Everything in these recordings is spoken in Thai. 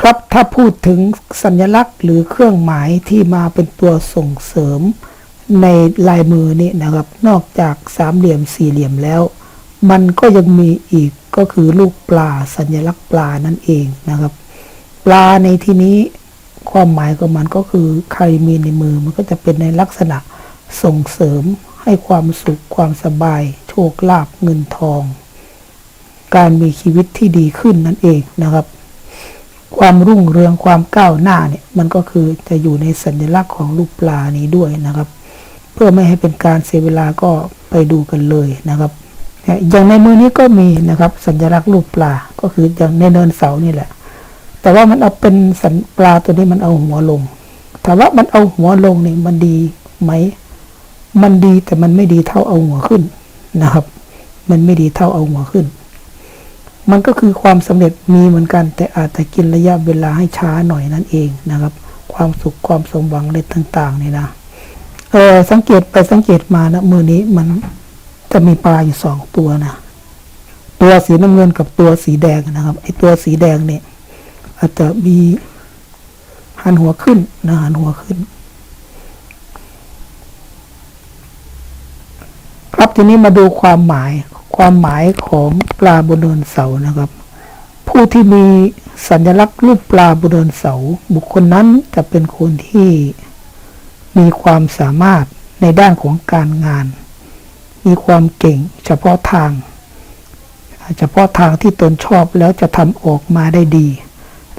ครับถ้าพูดถึงสัญลักษณ์หรือเครื่องหมายที่มาเป็นตัวส่งเสริมในลายมือนี่นะครับ นอกจากสามเหลี่ยมสี่เหลี่ยมแล้ว มันก็ยังมีอีกก็คือลูกปลาสัญลักษณ์ปลานั่นเองนะครับ ปลาในที่นี้ความหมายของมันก็คือใครมีในมือมันก็จะเป็นในลักษณะส่งเสริมให้ความสุขความสบาย โชคลาภเงินทอง การมีชีวิตที่ดีขึ้นนั่นเองนะครับ ความรุ่งเรืองความก้าวหน้าเนี่ยมันก็คือจะอยู่ในสัญลักษณ์ของลูกปลานี้ด้วยนะครับ เพื่อไม่ให้เป็นการเสียเวลาก็ไปดูกันเลยนะครับ อย่างในมือนี้ก็มีนะครับ สัญลักษณ์รูปปลาก็คืออย่างในเนินเสานี่แหละ แต่ว่ามันเอาเป็นสัญปลาตัวนี้มันเอาหัวลงถามว่ามันเอาหัวลงเนี่ยมันดีไหม มันดีแต่มันไม่ดีเท่าเอาหัวขึ้นนะครับ มันไม่ดีเท่าเอาหัวขึ้น มันก็คือความสำเร็จมีเหมือนกัน แต่อาจจะกินระยะเวลาให้ช้าหน่อยนั่นเองนะครับ ความสุขความสมหวังอะไรต่างๆนี่นะเออสังเกตไปสังเกตมานะมือนี้มันจะมีปลาอยู่สองตัวนะตัวสีน้ำเงินกับตัวสีแดงนะครับไอตัวสีแดงเนี่ย อาจจะมีหันหัวขึ้นนะหันหัวขึ้น ครับทีนี้มาดูความหมาย ความหมายของปลาบนเนินเสานะครับ ผู้ที่มีสัญลักษณ์รูปปลาบนเนินเสา บุคคลนั้นจะเป็นคนที่มีความสามารถในด้านของการงาน มีความเก่งเฉพาะทาง เฉพาะทางที่ตนชอบแล้วจะทำออกมาได้ดี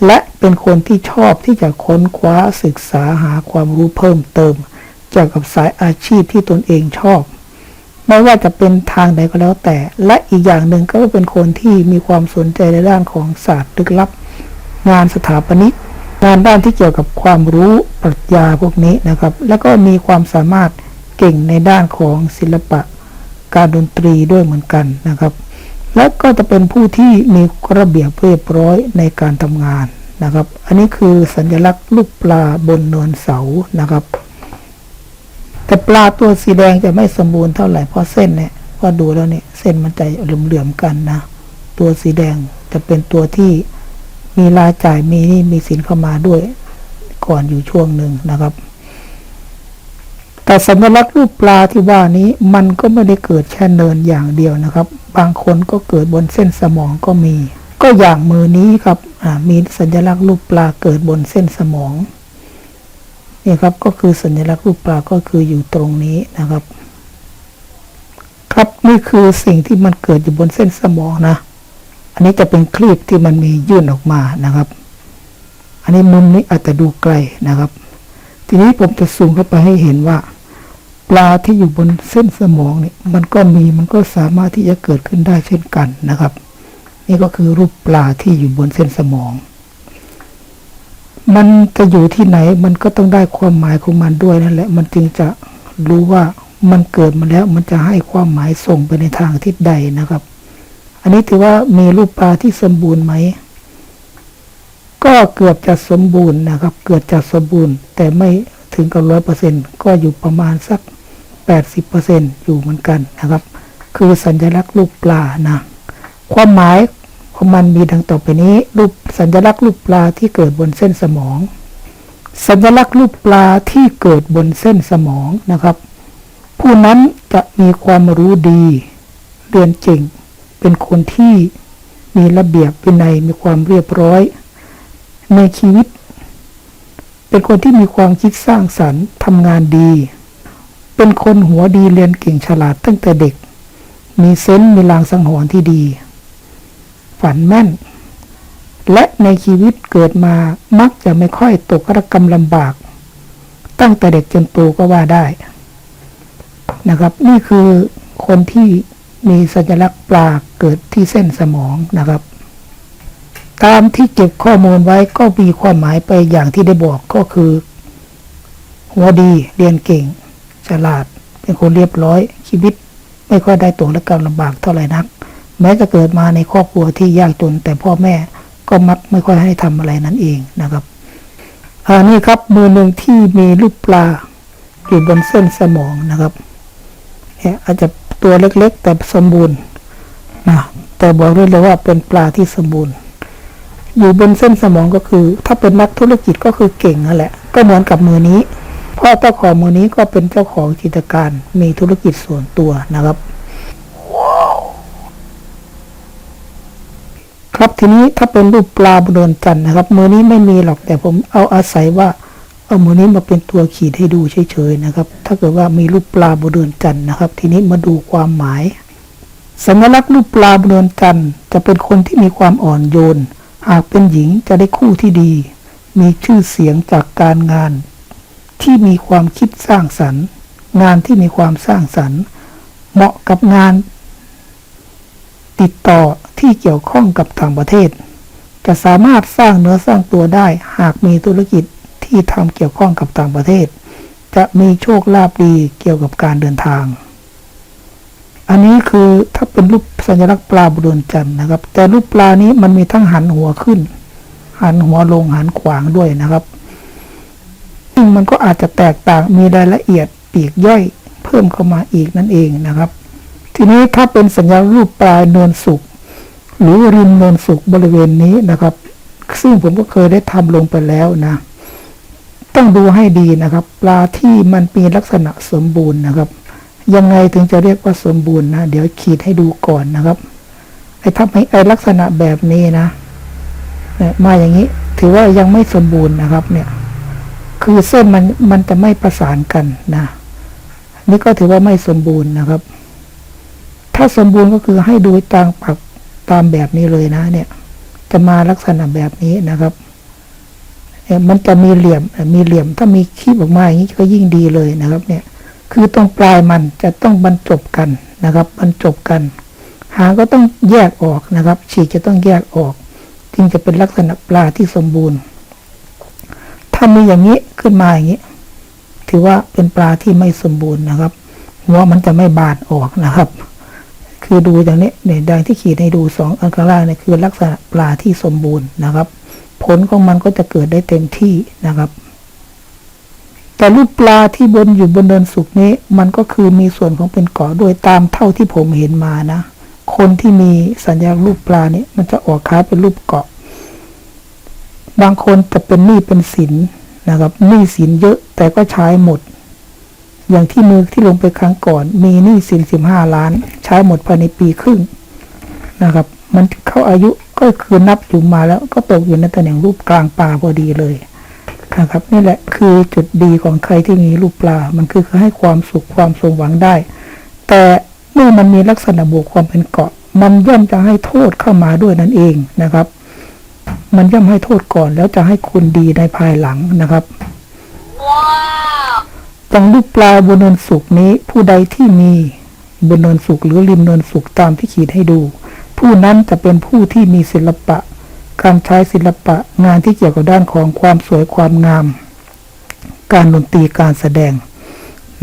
และเป็นคนที่ชอบที่จะค้นคว้าศึกษาหาความรู้เพิ่มเติม เกี่ยวกับสายอาชีพที่ตนเองชอบ ไม่ว่าจะเป็นทางใดก็แล้วแต่ และอีกอย่างหนึ่งก็เป็นคนที่มีความสนใจในด้านของศาสตร์ลึกลับ งานสถาปนิกงานด้านที่เกี่ยวกับความรู้ปรัชญาพวกนี้นะครับ แล้วก็มีความสามารถเก่งในด้านของศิลปะ การดนตรีด้วยเหมือนกันนะครับ และก็จะเป็นผู้ที่มีระเบียบเรียบร้อยในการทำงานนะครับ อันนี้คือสัญลักษณ์ลูกปลาบนเนินเสานะครับ แต่ปลาตัวสีแดงจะไม่สมบูรณ์เท่าไหร่เพราะเส้นเนี่ยพอดูแล้วเนี่ยเส้นมันจะเหลื่อมๆกันนะ ตัวสีแดงจะเป็นตัวที่มีรายจ่ายมีนี่มีสินเข้ามาด้วย ก่อนอยู่ช่วงหนึ่งนะครับ แต่สัญลักษณ์รูปปลาที่ว่านี้มันก็ไม่ได้เกิดแค่เนินอย่างเดียวนะครับ บางคนก็เกิดบนเส้นสมองก็มี ก็อย่างมือนี้ครับมีสัญลักษณ์รูปปลาเกิดบนเส้นสมอง นี่ครับก็คือสัญลักษณ์รูปปลาก็คืออยู่ตรงนี้นะครับ ครับนี่คือสิ่งที่มันเกิดอยู่บนเส้นสมองนะ อันนี้จะเป็นคลีบที่มันมียื่นออกมานะครับ อันนี้มุมนี้อาจจะดูไกลนะครับ ทีนี้ผมจะซูมเข้าไปให้เห็นว่า ปลาที่อยู่บนเส้นสมองเนี่ยมันก็มีมันก็สามารถที่จะเกิดขึ้นได้เช่นกันนะครับ นี่ก็คือรูปปลาที่อยู่บนเส้นสมอง มันจะอยู่ที่ไหนมันก็ต้องได้ความหมายของมันด้วยนั่นแหละ มันจึงจะรู้ว่ามันเกิดมาแล้ว มันจะให้ความหมายส่งไปในทางทิศใดนะครับ อันนี้ถือว่ามีรูปปลาที่สมบูรณ์ไหม ก็เกือบจะสมบูรณ์นะครับ เกือบจะสมบูรณ์ แต่ไม่ถึงกับร้อยเปอร์เซ็นก็อยู่ประมาณสักแปดสิบเปอร์เซ็นอยู่เหมือนกันนะครับ คือสัญลักษณ์รูปปลานะ ความหมายของมันมีดังต่อไปนี้รูป สัญลักษณ์รูปปลาที่เกิดบนเส้นสมอง สัญลักษณ์รูปปลาที่เกิดบนเส้นสมองนะครับ ผู้นั้นจะมีความรู้ดี เรียนเก่ง เป็นคนที่มีระเบียบวินัยมีความเรียบร้อย ในชีวิต เป็นคนที่มีความคิดสร้างสรรค์ทำงานดี เป็นคนหัวดีเรียนเก่งฉลาดตั้งแต่เด็ก มีเซนส์มีลางสังหรณ์ที่ดี ฝันแม่น ในชีวิตเกิดมามักจะไม่ค่อยตกระกรรมลำบาก ตั้งแต่เด็กจนโตก็ว่าได้ นะครับ นี่คือคนที่มีสัญลักษณ์ปลาเกิดที่เส้นสมองนะครับ ตามที่เก็บข้อมูลไว้ก็มีความหมายไปอย่างที่ได้บอกก็คือ หัวดีเรียนเก่ง ฉลาด เป็นคนเรียบร้อยชีวิต ไม่ค่อยได้ตกและกำลำบากเท่าไหร่นัก แม้จะเกิดมาในครอบครัวที่ยากจนแต่พ่อแม่ ก็มักไม่ค่อยให้ทำอะไรนั่นเองนะครับอันนี้ครับมือหนึ่งที่มีรูปปลาอยู่บนเส้นสมองนะครับเนี่ยอาจจะตัวเล็กๆ แต่สมบูรณ์นะแต่บอกได้เลยว่าเป็นปลาที่สมบูรณ์ อยู่บนเส้นสมองก็คือ ถ้าเป็นนักธุรกิจก็คือเก่งนั่นแหละ ก็เหมือนกับมือนี้เพราะเจ้าของมือนี้ก็เป็นเจ้าของกิจการมีธุรกิจส่วนตัวนะครับ ครับทีนี้ถ้าเป็นรูปปลาบนดวงจันทร์นะครับ มือนี้ไม่มีหรอกแต่ผมเอาอาศัยว่าเอามือนี้มาเป็นตัวขีดให้ดูเฉยๆนะครับ ถ้าเกิดว่ามีรูปปลาบนดวงจันทร์นะครับ ทีนี้มาดูความหมาย สัญลักษณ์รูปปลาบนดวงจันทร์จะเป็นคนที่มีความอ่อนโยน หากเป็นหญิงจะได้คู่ที่ดี มีชื่อเสียงจากการงาน ที่มีความคิดสร้างสรรค์ งานที่มีความสร้างสรรค์ เหมาะกับงาน ติดต่อ ที่เกี่ยวข้องกับต่างประเทศ จะสามารถสร้างเนื้อสร้างตัวได้หากมีธุรกิจที่ทำเกี่ยวข้องกับต่างประเทศ จะมีโชคลาภดีเกี่ยวกับการเดินทาง อันนี้คือถ้าเป็นรูปสัญลักษณ์ปลาบุญจันทร์นะครับ แต่รูปปลานี้มันมีทั้งหันหัวขึ้น หันหัวลงหันขวางด้วยนะครับซึ่งมันก็อาจจะแตกต่างมีรายละเอียดปีกย่อยเพิ่มเข้ามาอีกนั่นเองนะครับ ทีนี้ถ้าเป็นสัญลักษณ์รูปปลาเนินสุก หรือริมเนินสุกบริเวณนี้นะครับ ซึ่งผมก็เคยได้ทำลงไปแล้วนะ ต้องดูให้ดีนะครับ ปลาที่มันมีลักษณะสมบูรณ์นะครับ ยังไงถึงจะเรียกว่าสมบูรณ์นะ เดี๋ยวขีดให้ดูก่อนนะครับ ไอ้ถ้าไม่ไอ้ลักษณะแบบนี้นะเนี่ยมาอย่างนี้ ถือว่ายังไม่สมบูรณ์นะครับ เนี่ย คือเส้นมันมันจะไม่ประสานกันนะ นี่ก็ถือว่าไม่สมบูรณ์นะครับถ้าสมบูรณ์ก็คือให้ดูตามปัก ตามแบบนี้เลยนะ เนี่ย จะมาลักษณะแบบนี้นะครับเนี่ยมันจะมีเหลี่ยมมีเหลี่ยมถ้ามีคีบออกมาอย่างนี้ก็ยิ่งดีเลยนะครับ เนี่ย คือตรงปลายมันจะต้องบรรจบกันนะครับ บรรจบกัน หางก็ต้องแยกออกนะครับ ฉีกจะต้องแยกออกจึงจะเป็นลักษณะปลาที่สมบูรณ์ ถ้ามีอย่างนี้ขึ้นมาอย่างนี้ ถือว่าเป็นปลาที่ไม่สมบูรณ์นะครับหัวมันจะไม่บานออกนะครับ คือดูอย่างนี้เนี่ยดังที่ขีดให้ดูสองอันข้างล่างเนี่ยคือลักษณะปลาที่สมบูรณ์นะครับ ผลของมันก็จะเกิดได้เต็มที่นะครับ แต่รูปปลาที่บนอยู่บนเนินสุกนี้ มันก็คือมีส่วนของเป็นเกาะโดยตามเท่าที่ผมเห็นมานะ คนที่มีสัญญาณรูปปลาเนี่ยมันจะออกค้าเป็นรูปเกาะ บางคนจะเป็นหนี้เป็นสินนะครับหนี้สินเยอะแต่ก็ใช้หมด อย่างที่มือที่ลงไปครั้งก่อน มีหนี้สินสิบห้าล้าน ใช้หมดภายในปีครึ่งนะครับ มันเข้าอายุก็คือนับอยู่มาแล้วก็ตกอยู่ในตำแหน่งรูปกลางปลาพอดีเลยนะครับนี่แหละคือจุดดีของใครที่มีรูปปลา มันคือให้ความสุขความสมหวังได้ แต่เมื่อมันมีลักษณะบวกความเป็นเกาะ มันย่อมจะให้โทษเข้ามาด้วยนั่นเองนะครับ มันย่อมให้โทษก่อนแล้วจะให้คุณดีในภายหลังนะครับ จังรูปปลาบนเนินสุกนี้ ผู้ใดที่มีบนเนินสุกหรือริมเนินสุกตามที่ขีดให้ดู ผู้นั้นจะเป็นผู้ที่มีศิลปะ การใช้ศิลปะงานที่เกี่ยวกับด้านของความสวยความงาม การดนตรีการแสดง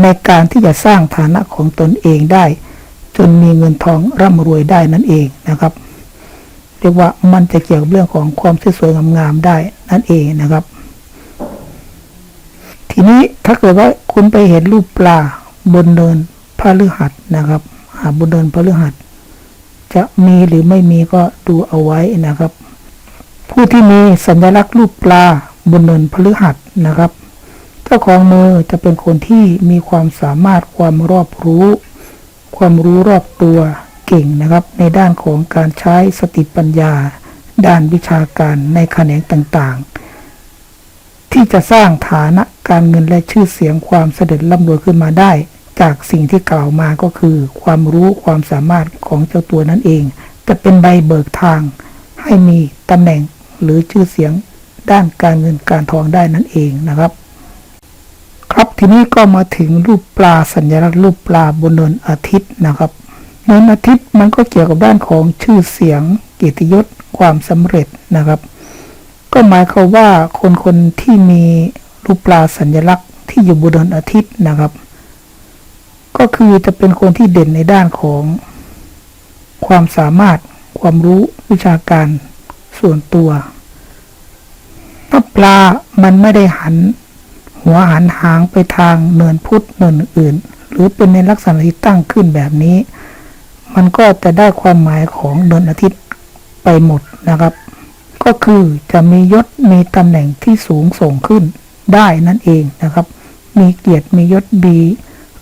ในการที่จะสร้างฐานะของตนเองได้ จนมีเงินทองร่ำรวยได้นั่นเองนะครับเรียกว่ามันจะเกี่ยวกับเรื่องของความสวยงามๆได้นั่นเองนะครับ ทีนี้ถ้าเกิดว่าคุณไปเห็นรูปปลาบนเนินพฤหัสนะครับ หาบนเนินพฤหัส จะมีหรือไม่มีก็ดูเอาไว้นะครับ ผู้ที่มีสัญลักษณ์รูปปลาบนเนินพฤหัสนะครับ เจ้าของมือจะเป็นคนที่มีความสามารถความรอบรู้ ความรู้รอบตัวเก่งนะครับ ในด้านของการใช้สติปัญญา ด้านวิชาการในแขนงต่างๆ ที่จะสร้างฐานะการเงินและชื่อเสียงความเสด็จร่ำรวยขึ้นมาได้ จากสิ่งที่กล่าวมาก็คือ ความรู้ความสามารถของเจ้าตัวนั่นเอง จะเป็นใบเบิกทาง ให้มีตำแหน่งหรือชื่อเสียงด้านการเงินการทองได้นั่นเองนะครับ ครับทีนี้ก็มาถึงรูปปลาสัญลักษณ์รูปปลาบนเนินอาทิตย์นะครับเนินอาทิตย์มันก็เกี่ยวกับด้านของชื่อเสียงเกียรติยศความสำเร็จนะครับ ก็หมายความว่าคนคนที่มีรูปปลาสัญลักษณ์ที่อยู่บนเนินอาทิตย์นะครับ ก็คือจะเป็นคนที่เด่นในด้านของ ความสามารถความรู้วิชาการส่วนตัวถ้าปลามันไม่ได้หัน หัวหันหางไปทางเนินพุทธเนินอื่น หรือเป็นในลักษณะที่ตั้งขึ้นแบบนี้ มันก็จะได้ความหมายของเนินอาทิตย์ไปหมดนะครับ ก็คือจะมียศมีตำแหน่งที่สูงส่งขึ้นได้นั่นเองนะครับ มีเกียรติมียศดี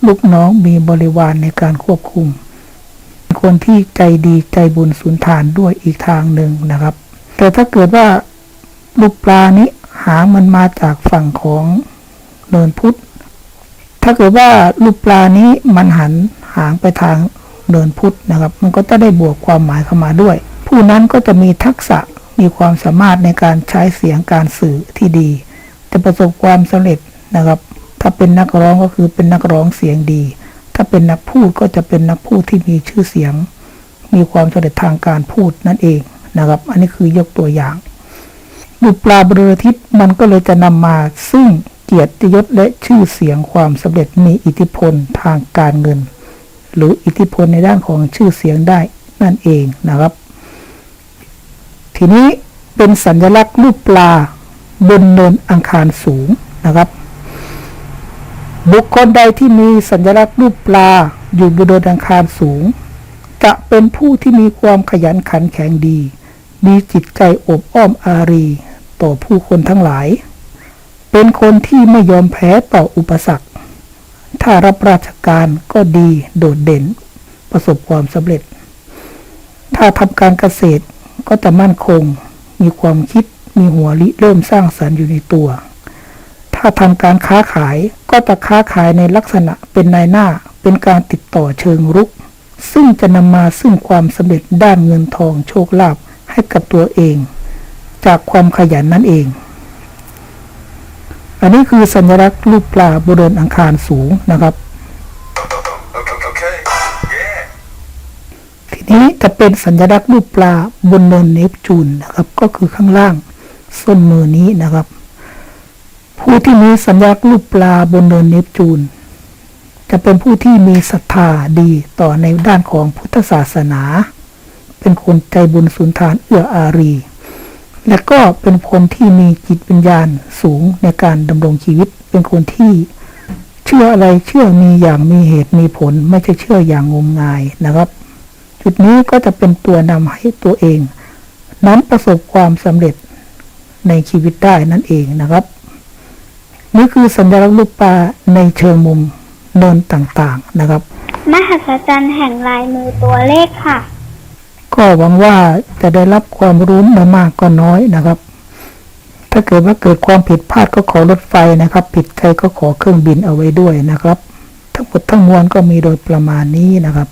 ลูกน้องมีบริวารในการควบคุม คนที่ใจดีใจบุญสุนทานด้วยอีกทางหนึ่งนะครับ แต่ถ้าเกิดว่าลูกปลานี้หางมันมาจากฝั่งของเนินพุทธ ถ้าเกิดว่าลูกปลานี้มันหันหางไปทางเนินพุทธนะครับ มันก็จะได้บวกความหมายเข้ามาด้วย ผู้นั้นก็จะมีทักษะ มีความสามารถในการใช้เสียงการสื่อที่ดี จะประสบความสำเร็จนะครับ ถ้าเป็นนักร้องก็คือเป็นนักร้องเสียงดี ถ้าเป็นนักพูดก็จะเป็นนักพูดที่มีชื่อเสียง มีความสำเร็จทางการพูดนั่นเองนะครับ อันนี้คือยกตัวอย่างบุปลาบรทิศมันก็เลยจะนำมาซึ่งเกียรติยศและชื่อเสียงความสำเร็จมีอิทธิพลทางการเงิน หรืออิทธิพลในด้านของชื่อเสียงได้นั่นเองนะครับ ทีนี้เป็นสัญลักษณ์รูปปลาบนเนินอังคารสูงนะครับ บุคคลใดที่มีสัญลักษณ์รูปปลาอยู่บนเนินอังคารสูง จะเป็นผู้ที่มีความขยันขันแข็งดี มีจิตใจอบอ้อมอารี ต่อผู้คนทั้งหลาย เป็นคนที่ไม่ยอมแพ้ต่ออุปสรรค ถ้ารับราชการก็ดีโดดเด่น ประสบความสำเร็จ ถ้าทำการเกษตร ก็จะมั่นคง มีความคิด มีหัวริเริ่มสร้างสรรค์อยู่ในตัว ถ้าทำการค้าขายก็จะค้าขายในลักษณะเป็นนายหน้า เป็นการติดต่อเชิงรุก ซึ่งจะนำมาซึ่งความสำเร็จด้านเงินทองโชคลาภให้กับตัวเอง จากความขยันนั่นเอง อันนี้คือสัญลักษณ์รูปปลาบนเดินอังคารสูงนะครับ ทีนี้จะเป็นสัญลักษณ์รูปปลาบนเนินเนปจูนนะครับ ก็คือข้างล่างส้นมือนี้นะครับ ผู้ที่มีสัญลักษณ์รูปปลาบนเนินเนปจูน จะเป็นผู้ที่มีศรัทธาดีต่อในด้านของพุทธศาสนา เป็นคนใจบุญสุนทานเอื้ออารี และก็เป็นคนที่มีจิตวิญญาณสูงในการดำรงชีวิต เป็นคนที่เชื่ออะไรเชื่อมีอย่างมีเหตุมีผล ไม่ใช่เชื่ออย่างงมงายนะครับ จุดนี้ก็จะเป็นตัวนำให้ตัวเอง นั้นประสบความสำเร็จในชีวิตได้นั่นเองนะครับ นี่คือสัญลักษณ์รูปปลาในเชิงมุมเนินต่างๆนะครับ มหัศจรรย์แห่งลายมือตัวเลขค่ะ ก็หวังว่าจะได้รับความรู้ไม่มากก็น้อยนะครับ ถ้าเกิดว่าเกิดความผิดพลาดก็ขอรถไฟนะครับ ผิดใจก็ขอเครื่องบินเอาไว้ด้วยนะครับ ทั้งหมดทั้งมวลก็มีโดยประมาณนี้นะครับ